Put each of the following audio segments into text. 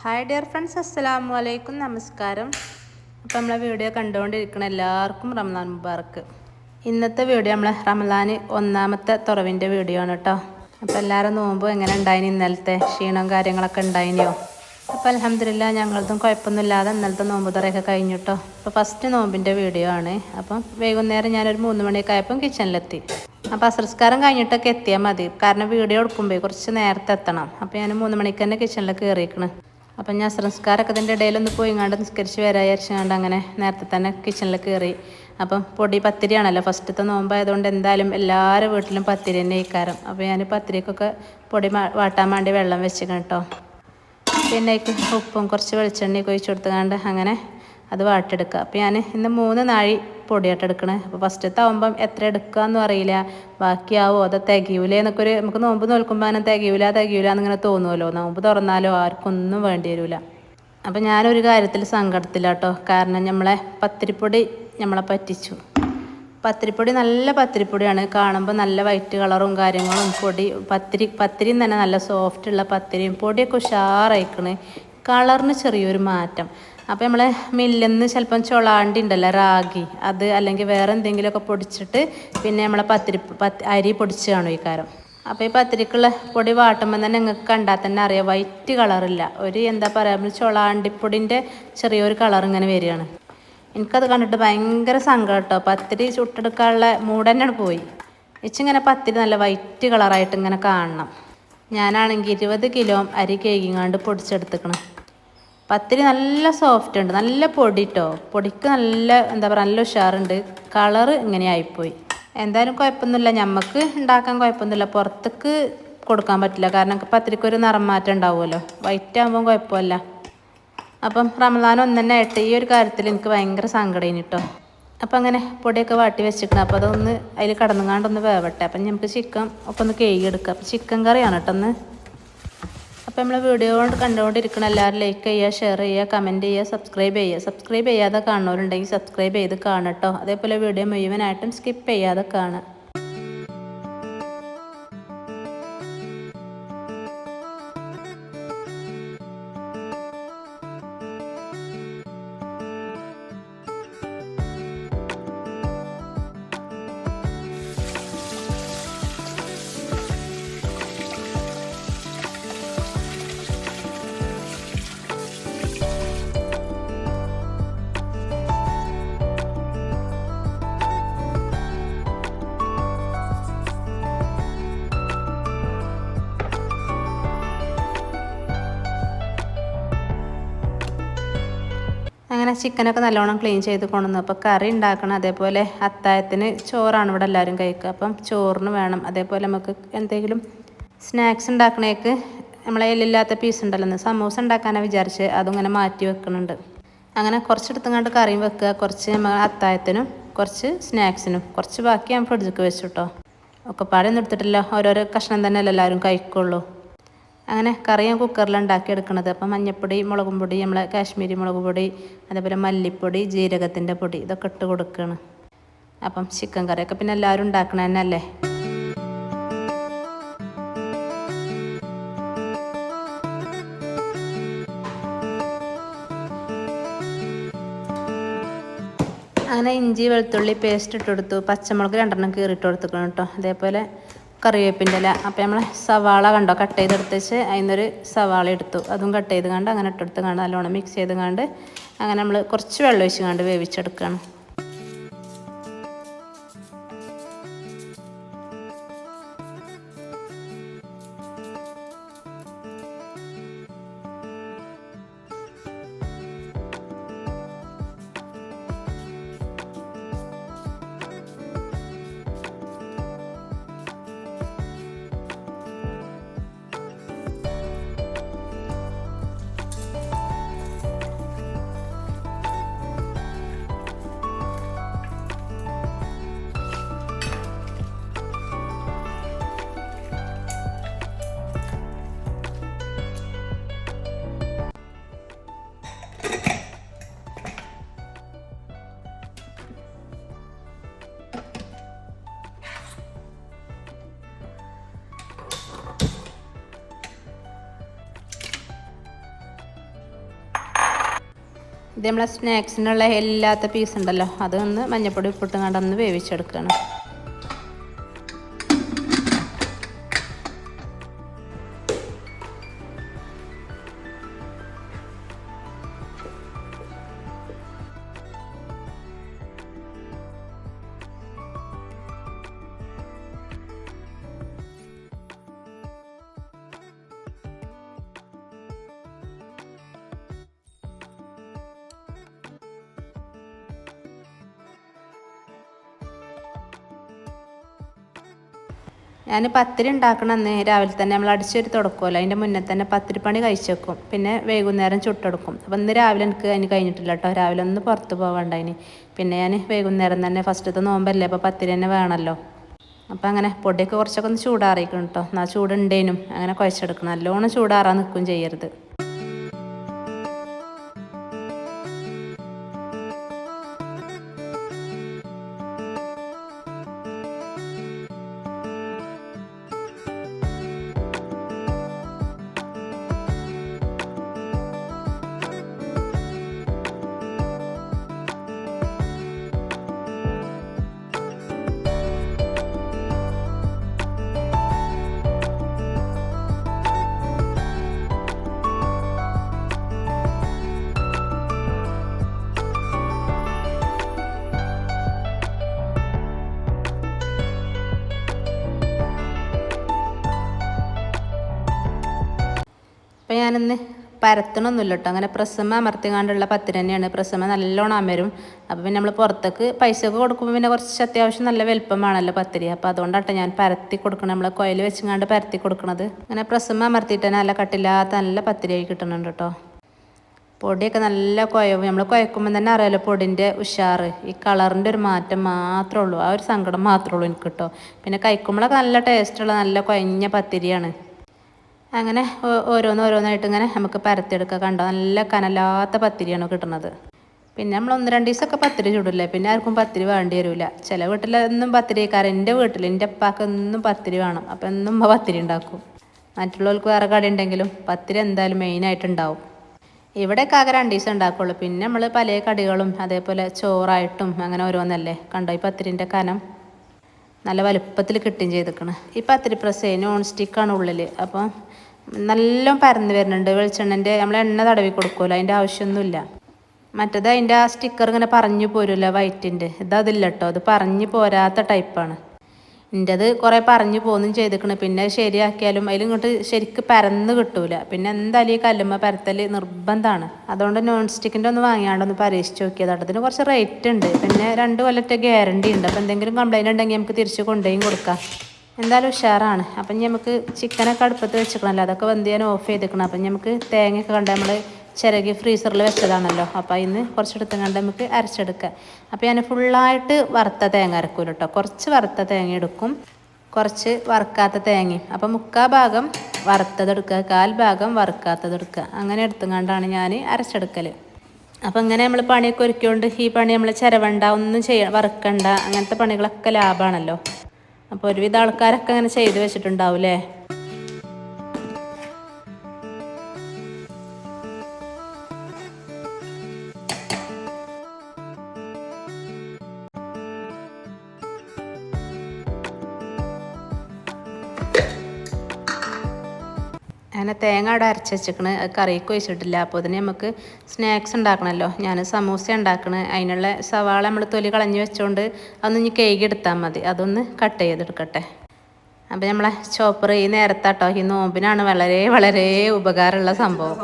Hi dear friends അസ്സലാമു അലൈക്കും നമസ്കാരം. അപ്പം നമ്മളെ വീഡിയോ കണ്ടുകൊണ്ടിരിക്കുന്ന എല്ലാവർക്കും റംലാൻ മുബാർക്ക് ഇന്നത്തെ വീഡിയോ നമ്മൾ റംലാൻ ഒന്നാമത്തെ തുറവിന്റെ വീഡിയോ ആണ് കേട്ടോ അപ്പോൾ എല്ലാവരും നോമ്പും എങ്ങനെ ഉണ്ടായിന് ഇന്നലത്തെ? ക്ഷീണവും കാര്യങ്ങളൊക്കെ ഉണ്ടായിനിയോ? അപ്പോൾ അലഹമില്ല ഞങ്ങളതും കുഴപ്പമൊന്നുമില്ലാതെ ഇന്നലത്തെ നോമ്പ് തുറയൊക്കെ കഴിഞ്ഞു കേട്ടോ അപ്പോൾ ഫസ്റ്റ് നോമ്പിന്റെ വീഡിയോ ആണ്. അപ്പം വൈകുന്നേരം ഞാനൊരു മൂന്ന് മണിയൊക്കെ ആയപ്പം കിച്ചണിലെത്തി അപ്പോൾ അസംസ്കാരം കഴിഞ്ഞിട്ടൊക്കെ എത്തിയാൽ മതി. കാരണം വീഡിയോ എടുക്കുമ്പോൾ കുറച്ച് നേരത്തെ എത്തണം. അപ്പോൾ ഞാൻ മൂന്ന് മണിക്ക് തന്നെ കിച്ചണിൽ കയറിയിരിക്കണം അപ്പം ഞാൻ സംസ്കാരമൊക്കെ ഇതിന്റെ ഇടയിലൊന്ന് പോയി ഇങ്ങാണ്ട് നിസ്കരിച്ച് വിചാരിച്ചുകൊണ്ട് അങ്ങനെ നേരത്തെ തന്നെ കിച്ചണിൽ കയറി അപ്പം പൊടി പത്തിരിയാണല്ലോ. ഫസ്റ്റത്തെ നോമ്പായതുകൊണ്ട് എന്തായാലും എല്ലാവരുടെ വീട്ടിലും പത്തിരി തന്നെ ഇക്കാരം അപ്പോൾ ഞാൻ പത്തിരിക്കൊക്കെ പൊടി വാട്ടാൻ വേണ്ടി വെള്ളം വെച്ചിക്കണം കേട്ടോ പിന്നെ ഉപ്പും കുറച്ച് വെളിച്ചെണ്ണയൊക്കെ ഒഴിച്ചു കൊടുത്തുകൊണ്ട് അങ്ങനെ അത് വാട്ടെടുക്കുക. അപ്പോൾ ഞാൻ ഇന്ന് മൂന്ന് നാഴി പൊടിയായിട്ട് എടുക്കണേ. അപ്പോൾ ഫസ്റ്റത്തെ ആകുമ്പം എത്ര എടുക്കുകയെന്നും അറിയില്ല. ബാക്കിയാവോ? അത് തികയൂലേ എന്നൊക്കെ ഒരു നമുക്ക് നോമ്പ് നോൽക്കുമ്പോൾ അങ്ങനെ തികയൂല തികയൂല എന്നിങ്ങനെ തോന്നുമല്ലോ നോമ്പ് തുറന്നാലോ ആർക്കൊന്നും വേണ്ടി വരില്ല അപ്പോൾ ഞാനൊരു കാര്യത്തിൽ സങ്കടത്തിലാട്ടോ. കാരണം നമ്മളെ പത്തിരിപ്പൊടി നമ്മളെ പറ്റിച്ചു. പത്തിരിപ്പൊടി നല്ല പത്തിരിപ്പൊടിയാണ്. കാണുമ്പോൾ നല്ല വൈറ്റ് കളറും കാര്യങ്ങളും പൊടി പത്തിരി പത്തിരിയും തന്നെ നല്ല സോഫ്റ്റ് ഉള്ള പത്തിരിയും പൊടിയൊക്കെ ഉഷാറായിക്കണേ. കളറിന് ചെറിയൊരു മാറ്റം. അപ്പോൾ നമ്മൾ മില്ലിൽ നിന്ന് ചിലപ്പം ചൊളാണ്ടി ഉണ്ടല്ലോ റാഗി. അത് അല്ലെങ്കിൽ വേറെ എന്തെങ്കിലുമൊക്കെ പൊടിച്ചിട്ട് പിന്നെ നമ്മളെ പത്തിരി പത്ത് അരി പൊടിച്ച് കാണും ഈ കാരം. അപ്പോൾ ഈ പത്തിരിക്കുള്ള പൊടി വാട്ടുമ്പോൾ തന്നെ നിങ്ങൾക്ക് കണ്ടാൽ തന്നെ അറിയാം വൈറ്റ് കളറില്ല. ഒരു എന്താ പറയുക നമ്മൾ ചൊളാണ്ടിപ്പൊടിന്റെ ചെറിയൊരു കളർ ഇങ്ങനെ വരികയാണ്. എനിക്കത് കണ്ടിട്ട് ഭയങ്കര സങ്കടം കേട്ടോ. പത്തിരി ചുട്ടെടുക്കാനുള്ള മൂഡ് തന്നെയാണ് പോയി. ഇച്ചിങ്ങനെ പത്തിരി നല്ല വൈറ്റ് കളറായിട്ട് ഇങ്ങനെ കാണണം. ഞാനാണെങ്കിൽ ഇരുപത് കിലോ അരി കേക്കിങ്ങാണ്ട് പൊടിച്ചെടുത്തുക്കണം. പത്തിരി നല്ല സോഫ്റ്റ് ഉണ്ട്. നല്ല പൊടി കേട്ടോ പൊടിക്ക് നല്ല എന്താ പറയുക നല്ല ഉഷാറുണ്ട്. കളറ് ഇങ്ങനെ ആയിപ്പോയി എന്തായാലും കുഴപ്പമൊന്നുമില്ല. നമുക്ക് ഉണ്ടാക്കാൻ കുഴപ്പമൊന്നുമില്ല. പുറത്തേക്ക് കൊടുക്കാൻ പറ്റില്ല. കാരണം പത്തിരിക്ക് ഒരു നിറം മാറ്റം ഉണ്ടാവുമല്ലോ. വൈറ്റ് ആകുമ്പോൾ കുഴപ്പമില്ല. അപ്പം റമദാൻ ഒന്നെ ആയിട്ട് ഈ ഒരു കാര്യത്തിൽ എനിക്ക് ഭയങ്കര സങ്കടം കേട്ടോ അപ്പം അങ്ങനെ പൊടിയൊക്കെ വാട്ടി വെച്ചിരിക്കണം അപ്പോൾ അതൊന്ന് അതിൽ കടന്നുകാണ്ടൊന്ന് വേവട്ടെ. അപ്പം നമുക്ക് ചിക്കൻ ഒക്കെ ഒന്ന് കേകിയെടുക്കാം. അപ്പം ചിക്കൻ കറിയാണ് കേട്ടോ ഒന്ന് അപ്പോൾ നമ്മൾ വീഡിയോ കൊണ്ട് കണ്ടുകൊണ്ടിരിക്കണം എല്ലാവരും ലൈക്ക് ചെയ്യുക ഷെയർ ചെയ്യുക കമന്റ് ചെയ്യുക സബ്സ്ക്രൈബ് ചെയ്യുക. സബ്സ്ക്രൈബ് ചെയ്യാതെ കാണുന്നവരുണ്ടെങ്കിൽ സബ്സ്ക്രൈബ് ചെയ്ത് കാണട്ടോ അതേപോലെ വീഡിയോ മുഴുവനായിട്ടും സ്കിപ്പ് ചെയ്യാതെ കാണുക. ചിക്കനൊക്കെ നല്ലോണം ക്ലീൻ ചെയ്ത് കൊണ്ടുവന്നു. അപ്പോൾ കറി ഉണ്ടാക്കണം. അതേപോലെ അത്തായത്തിന് ചോറാണ് ഇവിടെ എല്ലാവരും കഴിക്കുക. അപ്പം ചോറിന് വേണം. അതേപോലെ നമുക്ക് എന്തെങ്കിലും സ്നാക്സ് ഉണ്ടാക്കണേക്ക് നമ്മളെ എല്ലില്ലാത്ത പീസ് ഉണ്ടല്ലോ സമൂസ ഉണ്ടാക്കാനാണ് വിചാരിച്ച് അതിങ്ങനെ മാറ്റി വെക്കുന്നുണ്ട് അങ്ങനെ കുറച്ചെടുത്തങ്ങാണ്ട് കറിയും വെക്കുക. കുറച്ച് നമ്മൾ അത്തായത്തിനും കുറച്ച് സ്നാക്സിനും കുറച്ച് ബാക്കി ഞാൻ ഫ്രിഡ്ജിക്ക് വെച്ചു കേട്ടോ ഒക്കെ പാടൊന്നും എടുത്തിട്ടില്ല. ഓരോരോ കഷ്ണം തന്നെയല്ലേ എല്ലാവരും കഴിക്കുള്ളൂ. അങ്ങനെ കറി ഞാൻ കുക്കറിൽ എടുക്കുന്നത് അപ്പം മഞ്ഞൾപ്പൊടി മുളകും പൊടി നമ്മളെ കാശ്മീരി മുളക് പൊടി അതേപോലെ മല്ലിപ്പൊടി ജീരകത്തിന്റെ പൊടി ഇതൊക്കെ ഇട്ട് കൊടുക്കുകയാണ് അപ്പം ചിക്കൻ കറിയൊക്കെ പിന്നെ എല്ലാവരും ഉണ്ടാക്കണ തന്നെയല്ലേ അങ്ങനെ ഇഞ്ചി വെളുത്തുള്ളി പേസ്റ്റ് ഇട്ട് കൊടുത്തു. പച്ചമുളക് രണ്ടെണ്ണം കീറിയിട്ട് കൊടുത്തുക്കണം കേട്ടോ. അതേപോലെ കറിവേപ്പിന്റെ ഇല. അപ്പോൾ നമ്മൾ സവാള കണ്ടോ കട്ട് ചെയ്തെടുത്ത് വെച്ച് അതിനൊരു സവാള എടുത്തു. അതും കട്ട് ചെയ്ത് കണ്ട് അങ്ങനെ ഇട്ടെടുത്ത് കണ്ട് നല്ലോണം മിക്സ് ചെയ്ത് കണ്ട് അങ്ങനെ നമ്മൾ കുറച്ച് വെള്ളം ഒഴിച്ച് കണ്ട് വേവിച്ചെടുക്കുകയാണ്. ഇത് നമ്മളെ സ്നാക്സിനുള്ള എല്ലാത്ത പീസ് ഉണ്ടല്ലോ അതൊന്ന് മഞ്ഞപ്പൊടി ഉപ്പിട്ടും കണ്ട് ഒന്ന് ഞാൻ പത്തിരി ഉണ്ടാക്കണം അന്ന്. രാവിലെ തന്നെ നമ്മൾ അടിച്ചൊരു തുടക്കുമല്ലോ അതിന്റെ മുന്നേ തന്നെ പത്തിരി പണി കഴിച്ചേക്കും പിന്നെ വൈകുന്നേരം ചുട്ടെടുക്കും. അപ്പം ഇന്ന് രാവിലെ എനിക്ക് അതിന് കഴിഞ്ഞിട്ടില്ല കേട്ടോ രാവിലെ ഒന്ന് പുറത്ത് ഇനി പിന്നെ ഞാൻ വൈകുന്നേരം തന്നെ ഫസ്റ്റത്തെ നോമ്പല്ലേ അപ്പോൾ പത്തിരി തന്നെ വേണമല്ലോ അപ്പം അങ്ങനെ പൊടിയൊക്കെ കുറച്ചൊക്കെ ഒന്ന് ചൂടാറിയിക്കണം കേട്ടോ എന്നാൽ ചൂടുണ്ടേനും. അങ്ങനെ കുഴച്ചെടുക്കണം. നല്ലോണം ചൂടാറാൻ നിൽക്കും ചെയ്യരുത്. ഞാനിന്ന് പരത്തണമൊന്നുമില്ല കേട്ടോ അങ്ങനെ പ്രസമ അമർത്തിക്കാണ്ടുള്ള പത്തിരി തന്നെയാണ്. പ്രസമ നല്ലോണം അമരും. അപ്പോൾ പിന്നെ നമ്മൾ പുറത്തേക്ക് പൈസ ഒക്കെ കൊടുക്കുമ്പോൾ പിന്നെ കുറച്ച് അത്യാവശ്യം നല്ല വലുപ്പമാണല്ലോ പത്തിരി. അപ്പോൾ അതുകൊണ്ടാട്ടോ ഞാൻ പരത്തി കൊടുക്കണം നമ്മൾ കോയിൽ വെച്ചങ്ങാണ്ട് പരത്തി കൊടുക്കണത്. അങ്ങനെ പ്രസമ അമർത്തിയിട്ട് തന്നെ നല്ല കട്ടില്ലാത്ത നല്ല പത്തിരിയായി കിട്ടുന്നുണ്ട് കേട്ടോ പൊടിയൊക്കെ നല്ല കുഴവും നമ്മൾ കുഴക്കുമ്പോൾ തന്നെ അറിയാലോ പൊടിന്റെ ഉഷാറ്. ഈ കളറിന്റെ ഒരു മാറ്റം മാത്രമേ ഉള്ളൂ. ആ ഒരു സങ്കടം മാത്രമേ ഉള്ളൂ എനിക്ക് കേട്ടോ പിന്നെ കഴിക്കുമ്പോഴൊക്കെ നല്ല ടേസ്റ്റുള്ള നല്ല കുഴഞ്ഞ പത്തിരിയാണ്. അങ്ങനെ ഓരോന്നോരോന്നായിട്ട് ഇങ്ങനെ നമുക്ക് പരത്തിയെടുക്കുക. കണ്ടോ? നല്ല കനലാത്ത പത്തിരിയാണ് കിട്ടുന്നത്. പിന്നെ നമ്മൾ ഒന്ന് രണ്ട് ദിവസമൊക്കെ പത്തിരി ചൂടില്ലേ? പിന്നെ ആർക്കും പത്തിരി വേണ്ടി വരില്ല ചില വീട്ടിലൊന്നും പത്തിരി കഴിക്കാറ് എന്റെ വീട്ടിൽ എന്റെ അപ്പാക്ക് എന്നും പത്തിരി വേണം. അപ്പം എന്നും പത്തിരി ഉണ്ടാക്കും. മറ്റുള്ളവർക്ക് വേറെ കടി ഉണ്ടെങ്കിലും പത്തിരി എന്തായാലും മെയിനായിട്ട് ഉണ്ടാവും. ഇവിടെയൊക്കെ ആകെ രണ്ട് ദിവസം ഉണ്ടാക്കുള്ളൂ. പിന്നെ നമ്മൾ പല കടികളും അതേപോലെ ചോറായിട്ടും അങ്ങനെ ഓരോന്നല്ലേ? കണ്ടോ? ഈ പത്തിരിന്റെ കനം. നല്ല വലുപ്പത്തിൽ കിട്ടുകയും ചെയ്തിക്കണ് ഈ പത്തിരി പ്രസ്സേ നോൺ സ്റ്റിക്കാണ് ഉള്ളിൽ അപ്പം നല്ല പരന്ന് വരുന്നുണ്ട്. വെളിച്ചെണ്ണന്റെ നമ്മൾ എണ്ണ തടവി കൊടുക്കുമല്ലോ അതിന്റെ ആവശ്യമൊന്നുമില്ല. മറ്റേത് അതിന്റെ ആ സ്റ്റിക്കർ ഇങ്ങനെ പറഞ്ഞു പോരുമല്ലോ വൈറ്റിന്റെ ഇത് അതില്ല കേട്ടോ അത് പറഞ്ഞു പോരാത്ത ടൈപ്പാണ് എന്റെത് കുറേ പറഞ്ഞു പോന്നും ചെയ്തിക്കണ്. പിന്നെ ശരിയാക്കിയാലും അതിൽ ഇങ്ങോട്ട് ശരിക്ക് പരന്ന് കിട്ടൂല. പിന്നെ എന്തായാലും ഈ കല്ലുമ്മ പരത്തൽ നിർബന്ധമാണ് അതുകൊണ്ട് നോൺ സ്റ്റിക്കിന്റെ ഒന്ന് വാങ്ങിയാണ്ടൊന്ന് പരീക്ഷിച്ച് നോക്കിയതാണ് അതിന് കുറച്ച് റേറ്റ് ഉണ്ട്. പിന്നെ രണ്ട് കൊല്ലത്തെ ഗ്യാരണ്ടി ഉണ്ട്. അപ്പോൾ എന്തെങ്കിലും കംപ്ലൈന്റ് ഉണ്ടെങ്കിൽ നമുക്ക് തിരിച്ച് കൊണ്ടുപോയി കൊടുക്കാം. എന്തായാലും ഉഷാറാണ്. അപ്പം നമുക്ക് ചിക്കനൊക്കെ അടുപ്പത്ത് വെച്ചിക്കണമല്ലോ അതൊക്കെ വെന്ത് ഞാൻ ഓഫ് ചെയ്തിക്കണം അപ്പം നമുക്ക് തേങ്ങയൊക്കെ കണ്ട് നമ്മൾ ചിരകി ഫ്രീസറിൽ വെച്ചതാണല്ലോ. അപ്പോൾ അതിന് കുറച്ചെടുത്ത് കണ്ട് നമുക്ക് അരച്ചെടുക്കാം. അപ്പോൾ ഞാൻ ഫുള്ളായിട്ട് വറുത്ത തേങ്ങ അരക്കൂല കേട്ടോ കുറച്ച് വറുത്ത തേങ്ങ എടുക്കും. കുറച്ച് വറുക്കാത്ത തേങ്ങയും അപ്പം മുക്കാൽ ഭാഗം വറുത്തതെടുക്കുക കാൽ ഭാഗം വറുക്കാത്തതെടുക്കുക അങ്ങനെ എടുത്തുകൊണ്ടാണ് ഞാൻ അരച്ചെടുക്കൽ അപ്പം ഇങ്ങനെ നമ്മൾ പണിയൊക്കെ ഒരുക്കിയോണ്ട് ഈ പണി നമ്മൾ ചിരവണ്ട ഒന്നും ചെയ്യ വറുക്കണ്ട അങ്ങനത്തെ പണികളൊക്കെ ലാഭമാണല്ലോ അപ്പോൾ ഒരുവിധ ആൾക്കാരൊക്കെ അങ്ങനെ ചെയ്ത് വെച്ചിട്ടുണ്ടാവും അങ്ങനെ തേങ്ങ അവിടെ അരച്ച് വെച്ചിരിക്കണ്. കറിക്ക് ഒഴിച്ചിട്ടില്ല. അപ്പോൾ അതിന് നമുക്ക് സ്നാക്സ് ഉണ്ടാക്കണമല്ലോ. ഞാൻ സമൂസ ഉണ്ടാക്കണ്. അതിനുള്ള സവാള നമ്മൾ തൊലി കളഞ്ഞ് വെച്ചുകൊണ്ട് അതൊന്ന് ഇനി കേക്ക് എടുത്താൽ മതി. അതൊന്ന് കട്ട് ചെയ്തെടുക്കട്ടെ. അപ്പോൾ നമ്മളെ ചോപ്പർ ഈ നേരത്താട്ടോ. ഈ നോമ്പിനാണ് വളരെ വളരെ ഉപകാരമുള്ള സംഭവം.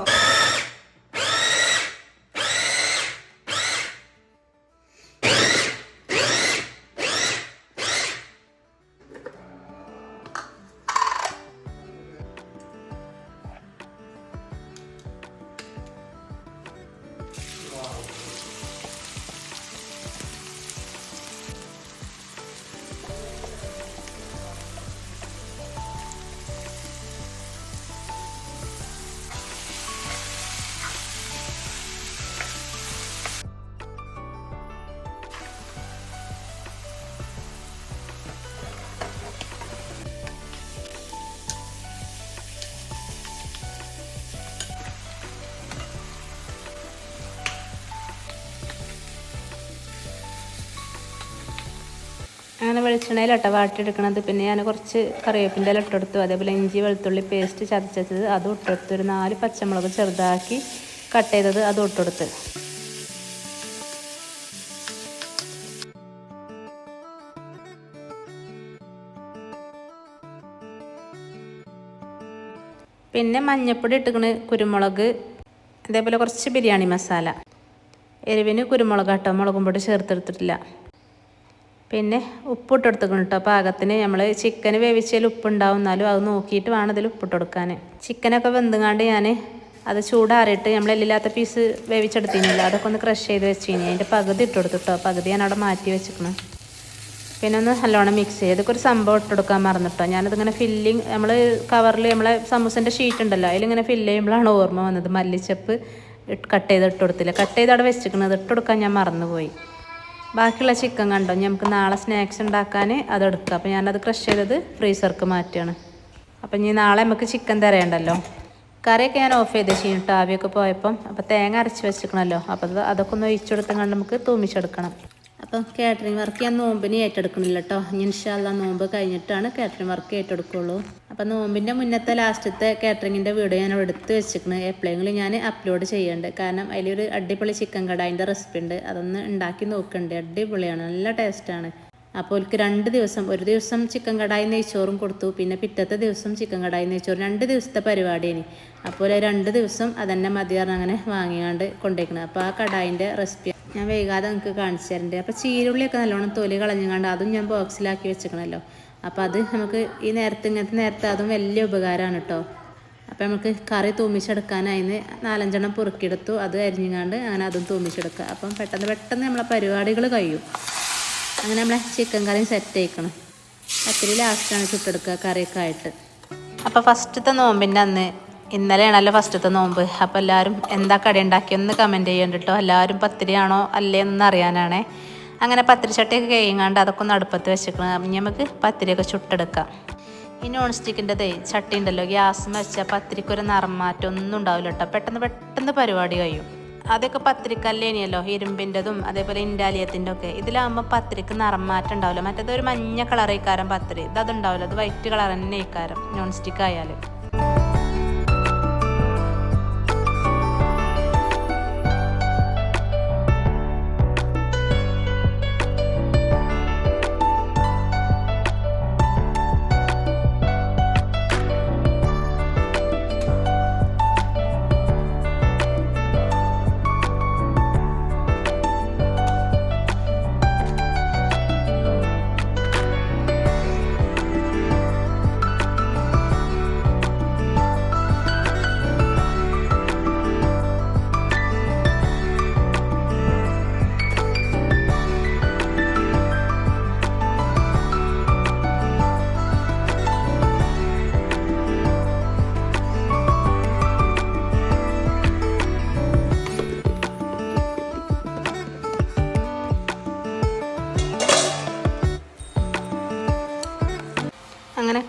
അങ്ങനെ വെളിച്ചെണ്ണയിൽ ഇട്ട വാട്ടിയെടുക്കണത്. പിന്നെ ഞാൻ കുറച്ച് കറിവേപ്പിന്റെ ഇല ഇട്ടെടുത്തു. അതേപോലെ ഇഞ്ചി വെളുത്തുള്ളി പേസ്റ്റ് ചതച്ചത്. അതും ഇട്ടെടുത്തു. ഒരു നാല് പച്ചമുളക് ചെറുതാക്കി കട്ട് ചെയ്തത് അതും ഇട്ടെടുത്ത്. പിന്നെ മഞ്ഞപ്പൊടി ഇട്ടുക്കണ് കുരുമുളക്. അതേപോലെ കുറച്ച് ബിരിയാണി മസാല. എരിവിന് കുരുമുളക് ആട്ടോ മുളകും പൊടി ചേർത്തെടുത്തിട്ടില്ല പിന്നെ ഉപ്പിട്ട് കൊടുത്തേക്കണം കേട്ടോ പാകത്തിന് നമ്മൾ ചിക്കൻ വേവിച്ചാൽ ഉപ്പുണ്ടാവും. എന്നാലും അത് നോക്കിയിട്ട് വേണം അതിൽ ഉപ്പിട്ട് കൊടുക്കാൻ ചിക്കനൊക്കെ വെന്തുങ്ങാണ്ട് ഞാൻ അത് ചൂടാറിയിട്ട് നമ്മൾ എല്ലില്ലാത്ത പീസ് വേവിച്ചെടുത്തിനില്ല അതൊക്കെ ഒന്ന് ക്രഷ് ചെയ്ത് വെച്ചിനി. അതിന്റെ പകുതി ഇട്ട് കൊടുത്തു കേട്ടോ പകുതി ഞാൻ അവിടെ മാറ്റി വെച്ചിക്കണം. പിന്നെ ഒന്ന് നല്ലോണം മിക്സ് ചെയ്ത് ഇതൊക്കെ ഒരു സംഭവം ഇട്ട് കൊടുക്കാൻ മറന്നിട്ടോ ഞാനതിങ്ങനെ ഫില്ലിങ് നമ്മൾ കവറിൽ നമ്മളെ സമൂസിന്റെ ഷീറ്റ് ഉണ്ടല്ലോ. അതിലിങ്ങനെ ഫില്ല് ചെയ്യുമ്പോഴാണ് ഓർമ്മ വന്നത്. മല്ലിച്ചപ്പ് കട്ട് ചെയ്ത് ഇട്ട് കൊടുത്തില്ല കട്ട് ചെയ്ത് അവിടെ വെച്ചിരിക്കുന്നത് കൊടുക്കാൻ ഞാൻ മറന്നുപോയി. ബാക്കിയുള്ള ചിക്കൻ കണ്ടോ? നമുക്ക് നാളെ സ്നാക്സ് ഉണ്ടാക്കാൻ അതെടുക്കുക അപ്പോൾ ഞാനത് ക്രഷ് ചെയ്തത് ഫ്രീസർക്ക് മാറ്റുകയാണ് അപ്പം ഇനി നാളെ നമുക്ക് ചിക്കൻ തരേണ്ടല്ലോ. കറിയൊക്കെ ഞാൻ ഓഫ് ചെയ്ത് ചെയ്യും ആവിയൊക്കെ പോയപ്പം. അപ്പോൾ തേങ്ങ അരച്ച് വെച്ചിരിക്കണമല്ലോ അപ്പോൾ അത് അതൊക്കെ ഒന്ന് ഒഴിച്ചെടുത്തും കണ്ട് നമുക്ക് തൂമിച്ചെടുക്കണം. അപ്പം കാറ്ററിംഗ് വർക്ക് ഞാൻ നോമ്പിന് ഏറ്റെടുക്കണില്ല കേട്ടോ ഇനി ഇൻഷാല്ല നോമ്പ് കഴിഞ്ഞിട്ടാണ് കാറ്ററിംഗ് വർക്ക് ഏറ്റെടുക്കുള്ളൂ. അപ്പം നോമ്പിന്റെ മുന്നത്തെ ലാസ്റ്റത്തെ കാറ്ററിങ്ങിന്റെ വീഡിയോ ഞാൻ എടുത്ത് വെച്ചിരിക്കുന്നത് എപ്പോഴെങ്കിലും ഞാൻ അപ്ലോഡ് ചെയ്യുന്നുണ്ട് കാരണം അതിലൊരു അടിപൊളി ചിക്കൻ കടായിന്റെ റെസിപ്പി ഉണ്ട്. അതൊന്ന് ഉണ്ടാക്കി നോക്കുന്നുണ്ട് അടിപൊളിയാണ്. നല്ല ടേസ്റ്റാണ് അപ്പോൾ എനിക്ക് രണ്ട് ദിവസം ഒരു ദിവസം ചിക്കൻ കടായി നെയ്ച്ചോറും കൊടുത്തു. പിന്നെ പിറ്റത്തെ ദിവസം ചിക്കൻ കടായി നെയ്ച്ചോറും. രണ്ട് ദിവസത്തെ പരിപാടിയാണ് അപ്പോൾ രണ്ട് ദിവസം അതന്നെ മതി പറഞ്ഞ് അങ്ങനെ വാങ്ങിയാണ്ട് കൊണ്ടേക്കണം. അപ്പോൾ ആ കടായിന്റെ റെസിപ്പി ഞാൻ വൈകാതെ നിങ്ങൾക്ക് കാണിച്ചു തരണ്ടേ. അപ്പോൾ ചീരുള്ളിയൊക്കെ നല്ലോണം തൊലി കളഞ്ഞുകൊണ്ട് അതും ഞാൻ ബോക്സിലാക്കി വെച്ചിക്കണല്ലോ. അപ്പോൾ അത് നമുക്ക് ഈ നേരത്തെ ഇങ്ങനത്തെ നേരത്തെ അതും വലിയ ഉപകാരമാണ് കേട്ടോ അപ്പോൾ നമുക്ക് കറി തൂമിച്ചെടുക്കാനായിന്ന് നാലഞ്ചെണ്ണം പൊറുക്കിയെടുത്തു അത് അരിഞ്ഞുങ്ങാണ്ട് അങ്ങനെ അതും തൂമിച്ചെടുക്കുക. അപ്പം പെട്ടെന്ന് പെട്ടെന്ന് നമ്മളെ പരിപാടികൾ കഴിയും. അങ്ങനെ നമ്മളെ ചിക്കൻ കറിയും സെറ്റ് ആയിക്കണം. അത്തിരി ലാസ്റ്റാണ് ചുട്ടെടുക്കുക കറിയൊക്കെ ആയിട്ട്. അപ്പോൾ ഫസ്റ്റത്തെ നോമ്പിന്റെ അന്ന് ഇന്നലെയാണല്ലോ ഫസ്റ്റത്തെ നോമ്പ്. അപ്പോൾ എല്ലാവരും എന്താ കടി ഉണ്ടാക്കിയെന്ന് കമന്റ് ചെയ്യണ്ട കേട്ടോ എല്ലാവരും പത്തിരിയാണോ അല്ലേ എന്ന് അറിയാനാണേ. അങ്ങനെ പത്തിരി ചട്ടിയൊക്കെ കഴിയുങ്ങാണ്ട് അതൊക്കെ ഒന്ന് അടുപ്പത്ത് വെച്ചേക്കണം. ഇനി നമുക്ക് പത്തിരിയൊക്കെ ചുട്ടെടുക്കാം. ഈ നോൺ സ്റ്റിക്കിന്റെതേ ചട്ടി ഉണ്ടല്ലോ ഗ്യാസ് വെച്ചാൽ പത്തിരിക്കൊരു നിറം മാറ്റം ഒന്നും ഉണ്ടാവില്ല കേട്ടോ പെട്ടെന്ന് പെട്ടെന്ന് പരിപാടി കഴിയും. അതൊക്കെ പത്തിരിക്കല്ലേനിയല്ലോ ഇരുമ്പിന്റെതും അതേപോലെ ഇൻഡാലിയത്തിന്റെ ഒക്കെ ഇതിലാകുമ്പോൾ പത്തിരിക്ക് നിറം മാറ്റം ഉണ്ടാവില്ല. മറ്റേതൊരു മഞ്ഞ കളർ ഇക്കാരം പത്രി ഇത് അതുണ്ടാവില്ല. അത് വൈറ്റ് കളർ തന്നെ ഇക്കാരം നോൺ സ്റ്റിക്ക് ആയാൽ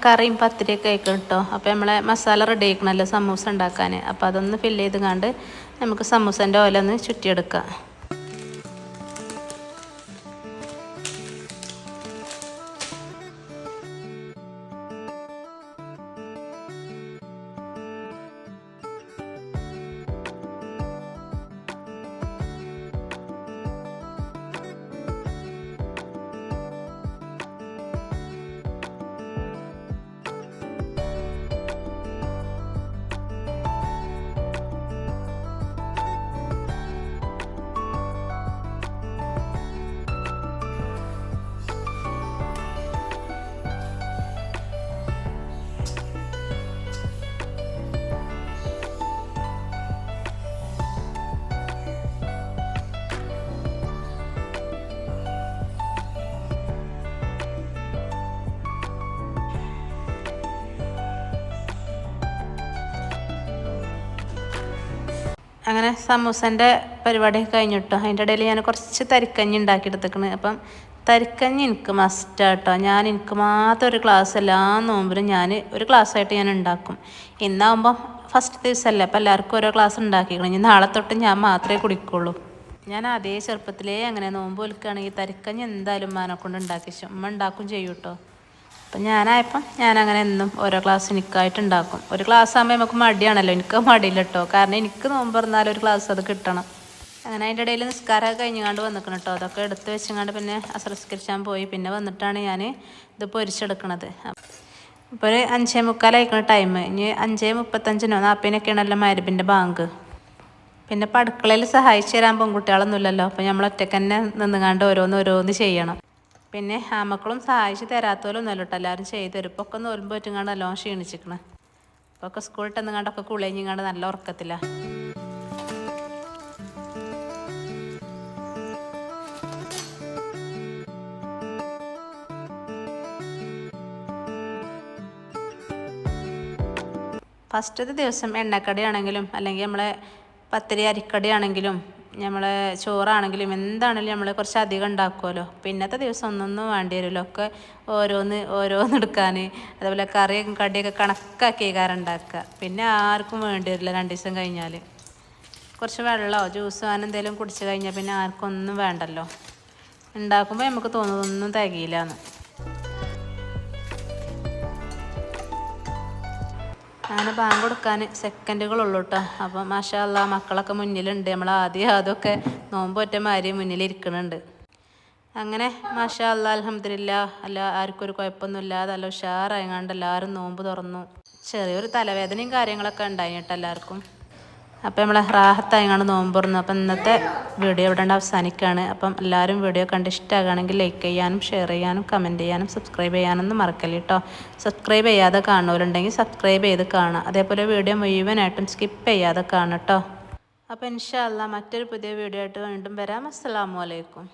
കറിയും പത്തിരിയൊക്കെ ആയിക്കും കേട്ടോ. അപ്പോൾ നമ്മളെ മസാല റെഡി ആക്കണമല്ലോ സമൂസ ഉണ്ടാക്കാൻ അപ്പോൾ അതൊന്ന് ഫില്ല് ചെയ്ത് കണ്ട് നമുക്ക് സമൂസേന്റെ ഓല ഒന്ന് ചുറ്റിയെടുക്കാം. അങ്ങനെ സമൂസന്റെ പരിപാടി കഴിഞ്ഞിട്ടോ? അതിന്റെ ഇടയിൽ ഞാൻ കുറച്ച് തരിക്കഞ്ഞി ഉണ്ടാക്കിയെടുത്തേക്കണ്. അപ്പം തരിക്കഞ്ഞി എനിക്ക് മസ്റ്റ് കേട്ടോ ഞാൻ എനിക്ക് മാത്രം ഒരു ക്ലാസ് എല്ലാ നോമ്പിലും ഞാൻ ഒരു ക്ലാസ്സായിട്ട് ഞാൻ ഉണ്ടാക്കും. ഇന്നാവുമ്പം ഫസ്റ്റ് ദിവസമല്ലേ അപ്പം എല്ലാവർക്കും ഓരോ ക്ലാസ് ഉണ്ടാക്കിക്കണം. ഇനി നാളെ തൊട്ട് ഞാൻ മാത്രമേ കുടിക്കുള്ളൂ. ഞാൻ അതേ ചെറുപ്പത്തിലേ അങ്ങനെ നോമ്പ് വിൽക്കുകയാണെങ്കിൽ തരിക്കഞ്ഞി എന്തായാലും ഉമ്മാനെ കൊണ്ട് ഉണ്ടാക്കി ഉമ്മ ഉണ്ടാക്കും ചെയ്യും കേട്ടോ അപ്പം ഞാനായപ്പം ഞാനങ്ങനെ എന്നും ഓരോ ക്ലാസ് എനിക്കായിട്ട് ഉണ്ടാക്കും ഒരു ക്ലാസ് ആകുമ്പോൾ നമുക്ക് മടിയാണല്ലോ. എനിക്ക് മടിയില്ല കേട്ടോ കാരണം എനിക്ക് നോമ്പ് പറഞ്ഞാൽ ഒരു ക്ലാസ് അത് കിട്ടണം. അങ്ങനെ അതിന്റെ ഇടയിൽ നിസ്കാരമൊക്കെ കഴിഞ്ഞുകൊണ്ട് വന്നിക്കണം കേട്ടോ അതൊക്കെ എടുത്ത് വെച്ചങ്ങാണ്ട് പിന്നെ അസംസ്കരിച്ചാൻ പോയി. പിന്നെ വന്നിട്ടാണ് ഞാൻ ഇത് പൊരിച്ചെടുക്കണത്. അപ്പോൾ ഒരു അഞ്ചേ മുക്കാലായിക്കണ ടൈം ഇനി അഞ്ചേ മുപ്പത്തഞ്ചിനോ നാൽപ്പതിനൊക്കെയാണല്ലോ മരുബിന്റെ ബാങ്ക്. പിന്നെ പടുക്കളയിൽ സഹായിച്ചു തരാൻ പെൺകുട്ടികളൊന്നുമില്ലല്ലോ. അപ്പോൾ നമ്മൾ ഒറ്റയ്ക്ക് തന്നെ നിന്നുകാണ്ട് ഓരോന്ന് ഓരോന്ന് ചെയ്യണം. പിന്നെ ആമക്കളും സഹായിച്ച് തരാത്തോലൊന്നുമല്ല കേട്ടോ. എല്ലാവരും ചെയ്തൊരു തരും. ഇപ്പോൾ ഒക്കെ നോലുമ്പോൾ പറ്റുങ്ങാണ്ട് നല്ലോണം ക്ഷീണിച്ചിക്കണ്. ഇപ്പോൾ ഒക്കെ സ്കൂളിൽ തന്നുകാണ്ടൊക്കെ കുളിഞ്ഞിങ്ങാണ്ട് നല്ല ഉറക്കത്തില്ല ഫസ്റ്റത്തെ ദിവസം എണ്ണക്കടിയാണെങ്കിലും അല്ലെങ്കിൽ നമ്മളെ പത്തിരി അരിക്കടി നമ്മളെ ചോറാണെങ്കിലും എന്താണെങ്കിലും നമ്മൾ കുറച്ച് അധികം ഉണ്ടാക്കുമല്ലോ പിന്നത്തെ ദിവസം ഒന്നൊന്നും വേണ്ടി വരുമല്ലോ ഒക്കെ ഓരോന്ന് ഓരോന്ന് എടുക്കാൻ അതുപോലെ കറിയും കടിയൊക്കെ കണക്കാക്കി കാരം ഉണ്ടാക്കുക. പിന്നെ ആർക്കും വേണ്ടി വരില്ല രണ്ട് ദിവസം കഴിഞ്ഞാൽ കുറച്ച് വെള്ളമോ ജ്യൂസോ അങ്ങനെ എന്തെങ്കിലും കുടിച്ച് കഴിഞ്ഞാൽ പിന്നെ ആർക്കും ഒന്നും വേണ്ടല്ലോ. ഉണ്ടാക്കുമ്പോൾ നമുക്ക് തോന്നുന്നതൊന്നും തികയില്ല എന്ന് അങ്ങനെ ബാങ്ക് കൊടുക്കാൻ സെക്കൻഡുകളുള്ളൂ കേട്ടോ അപ്പം മാഷാ അല്ലാ മക്കളൊക്കെ മുന്നിലുണ്ട്. നമ്മൾ ആദ്യം അതൊക്കെ നോമ്പ് ഒറ്റ മാതിരി മുന്നിലിരിക്കുന്നുണ്ട് അങ്ങനെ മാഷാ അല്ലാ അലഹമില്ല അല്ല ആർക്കും ഒരു കുഴപ്പമൊന്നുമില്ലാതെ അല്ല ഉഷാറായങ്ങാണ്ട് എല്ലാവരും നോമ്പ് തുറന്നു. ചെറിയൊരു തലവേദനയും കാര്യങ്ങളൊക്കെ ഉണ്ടായി കേട്ടോ എല്ലാവർക്കും. അപ്പം നമ്മൾ റാഹത്തായങ്ങാണ് നോമ്പുറന്നു. അപ്പം ഇന്നത്തെ വീഡിയോ ഇവിടെ അവസാനിക്കുകയാണ് അപ്പം എല്ലാവരും വീഡിയോ കണ്ട് ഇഷ്ടമാകുകയാണെങ്കിൽ ലൈക്ക് ചെയ്യാനും ഷെയർ ചെയ്യാനും കമന്റ് ചെയ്യാനും സബ്സ്ക്രൈബ് ചെയ്യാനൊന്നും മറക്കല്ല കേട്ടോ സബ്സ്ക്രൈബ് ചെയ്യാതെ കാണുന്നവരുണ്ടെങ്കിൽ സബ്സ്ക്രൈബ് ചെയ്ത് കാണുക. അതേപോലെ വീഡിയോ മുഴുവനായിട്ടും സ്കിപ്പ് ചെയ്യാതെ കാണുക കേട്ടോ അപ്പോൾ ഇൻഷാല്ല മറ്റൊരു പുതിയ വീഡിയോ ആയിട്ട് വീണ്ടും വരാം. അസ്സാം വലൈക്കും